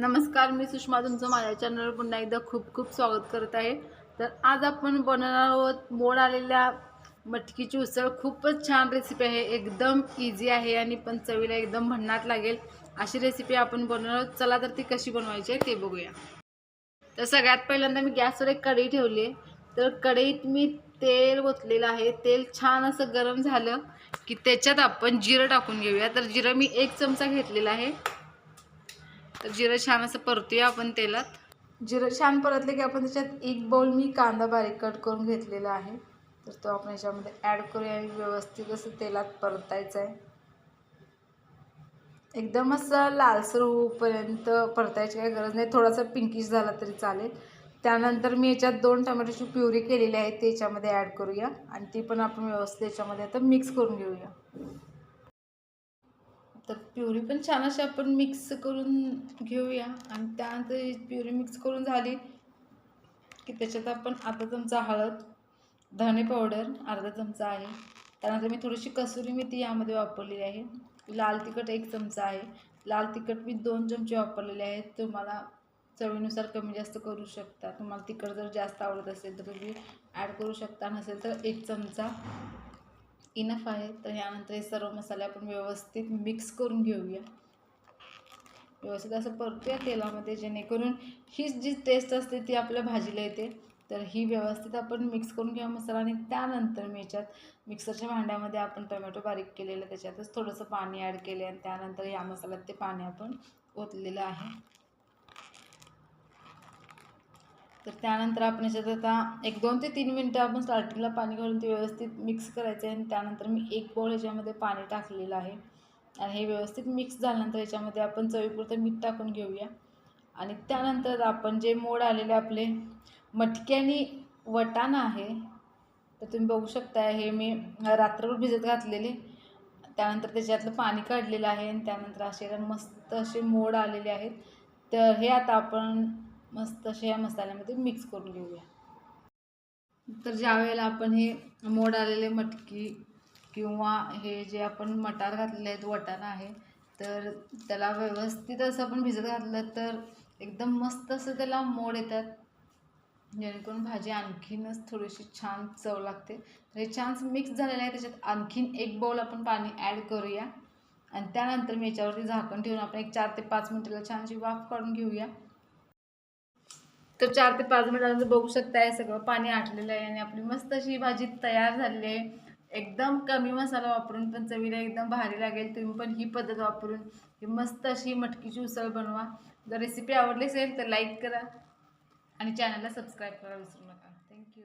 नमस्कार मी सुषमा तुमचं माझ्या चॅनलवर पुन्हा एकदा खूप खूप स्वागत करत आहे. तर आज आपण बनवणार आहोत मोड आलेल्या मटकीची उसळ. खूपच छान रेसिपी आहे एकदम इझी आहे आणि पण चवीला एकदम भन्नाट लागेल. अशी रेसिपी आपण बनवणार आहोत. चला तर ती कशी बनवायची आहे ते बघूया. तर सगळ्यात पहिल्यांदा मी गॅसवर एक कढई ठेवली आहे. तर कढईत मी तेल ओतलेलं आहे. तेल छान असं गरम झालं की त्याच्यात आपण जिरं टाकून घेऊया. तर जिरं मी एक चमचा घेतलेला आहे. तर जिरं छान असं परतूया आपण तेलात. जिरं छान परतले की आपण त्याच्यात एक बाउल मी कांदा बारीक कट करून घेतलेला आहे. तर तो आपण याच्यामध्ये ॲड करूया आणि व्यवस्थित असं तेलात परतायचं आहे. एकदम असं लालसर होऊपर्यंत परतायची काही गरज नाही. थोडासा पिंकिश झाला तरी चालेल. त्यानंतर मी याच्यात दोन टमॅटोची प्युरी केलेली आहे ते याच्यामध्ये ॲड करूया. आणि ती पण आपण व्यवस्थित याच्यामध्ये आता मिक्स करून घेऊया. तर प्युरी पण छान अशी आपण मिक्स करून घेऊया. आणि त्यानंतर प्युरी मिक्स करून झाली की त्याच्यात आपण अर्धा चमचा हळद धणे पावडर अर्धा चमचा आहे. त्यानंतर मी थोडीशी कसुरी मेथी यामध्ये वापरलेली आहे. लाल तिखट एक चमचा आहे. लाल तिखट मी दोन चमचे वापरलेले आहेत. तुम्हाला चवीनुसार कमी जास्त करू शकता. तुम्हाला तिखट जर जास्त आवडत असेल तर तुम्ही ॲड करू शकता. नसेल तर एक चमचा. इनफ आहे. तर ह्यानंतर हे सर्व मसाले आपण व्यवस्थित मिक्स करून घेऊया. व्यवस्थित असं परतूया तेलामध्ये जेणेकरून ही जी टेस्ट असते ती आपल्या भाजीला येते. तर ही व्यवस्थित आपण मिक्स करून घ्या मसाला आणि त्यानंतर मी याच्यात मिक्सरच्या भांड्यामध्ये आपण टोमॅटो बारीक केलेलं त्याच्यातच थोडंसं पाणी ॲड केले आणि त्यानंतर या मसाल्यात ते पाणी आपण ओतलेलं आहे. तर त्यानंतर आपण याच्यात आता एक दोन ते तीन मिनटं आपण स्टार्टिंगला पाणी घालून ते व्यवस्थित मिक्स करायचं आहे. आणि त्यानंतर मी एक बॉल ह्याच्यामध्ये पाणी टाकलेलं आहे. आणि हे व्यवस्थित मिक्स झाल्यानंतर याच्यामध्ये आपण चवीपुरतं मीठ टाकून घेऊया. आणि त्यानंतर आपण जे मोड आलेले आपले मटक्यानी वटाणा आहे तर तुम्ही बघू शकता हे मी रात्रभर भिजत घातलेले. त्यानंतर त्याच्यातलं पाणी काढलेलं आहे. आणि त्यानंतर असे मस्त असे मोड आलेले आहेत. तर हे आता आपण मस्त अशा या मसाल्यामध्ये मिक्स करून घेऊया. तर ज्यावेळेला आपण हे मोड आलेले मटकी किंवा हे जे आपण मटार घातलेले आहेत वटाणा आहे तर त्याला व्यवस्थित असं आपण भिजत घातलं तर एकदम मस्त असं त्याला मोड येतात. जेणेकरून भाजी आणखीनच थोडीशी छान चव लागते. तर हे छान मिक्स झालेलं आहे त्याच्यात आणखीन एक बाउल आपण पाणी ॲड करूया. आणि त्यानंतर मी याच्यावरती झाकण ठेवून आपण एक चार ते पाच मिनटाला छानशी वाफ काढून घेऊया. तर चार ते पाच मिनटानंतर बघू शकता सगळं पाणी आटलेलं आहे आणि आपली मस्त अशी भाजी तयार झालेली आहे. एकदम कमी मसाला वापरून पण चवीला एकदम भारी लागेल तुम्ही पण ही पद्धत वापरून ही मस्त अशी मटकीची उसळ बनवा. जर रेसिपी आवडली असेल तर लाईक करा आणि चॅनलला सबस्क्राईब करा विसरू नका. थँक्यू